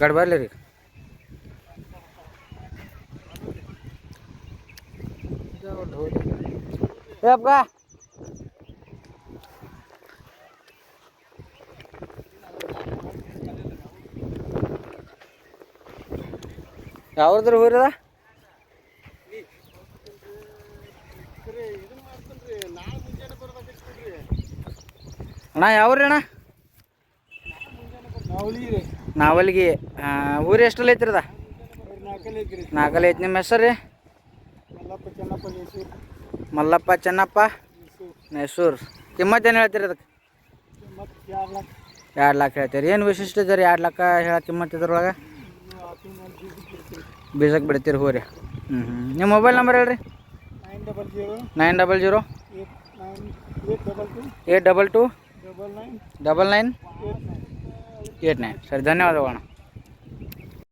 ಗಾಡಿ ಬರ್ಲಿ ರೀ. ಅಪ್ಪ. ಯಾವ್ದ್ರ ಊರದ? ಅಣ್ಣ ಯಾವ್ರಿ ಅಣ್ಣ? ನಾವಲ್ಗಿ ಊರು ಎಷ್ಟಲ್ಲಿ ಐತ್ರದ? ನಾಲ್ಕಲ್ಲಿ ಐತಿ. ನಿಮ್ಮ ಹೆಸರು ರೀ? ಮಲ್ಲಪ್ಪ ಚೆನ್ನಪ್ಪ. ಮೈಸೂರು. ಕಿಮ್ಮತ್ತು ಏನು ಹೇಳ್ತೀರಿ ಅದಕ್ಕೆ? ಎರಡು ಲಕ್ಷ ಹೇಳ್ತೀರಿ. ಏನು ವಿಶಿಷ್ಟ ರೀ ಎರಡು ಲಕ್ಷ ಹೇಳ ಕಿಮ್ಮತ್ತು ಇದ್ರೊಳಗೆ? ಬೀಜಕ್ಕೆ ಬಿಡ್ತೀರಿ ಹೂ ರೀ ಹ್ಞೂ ಹ್ಞೂ ನಿಮ್ಮ ಮೊಬೈಲ್ ನಂಬರ್ ಹೇಳ್ರಿ. Nine double zero. Eight double two double nine double nine eight nine eight nine ಸರಿ ಧನ್ಯವಾದಗಳು ಅಣ್ಣ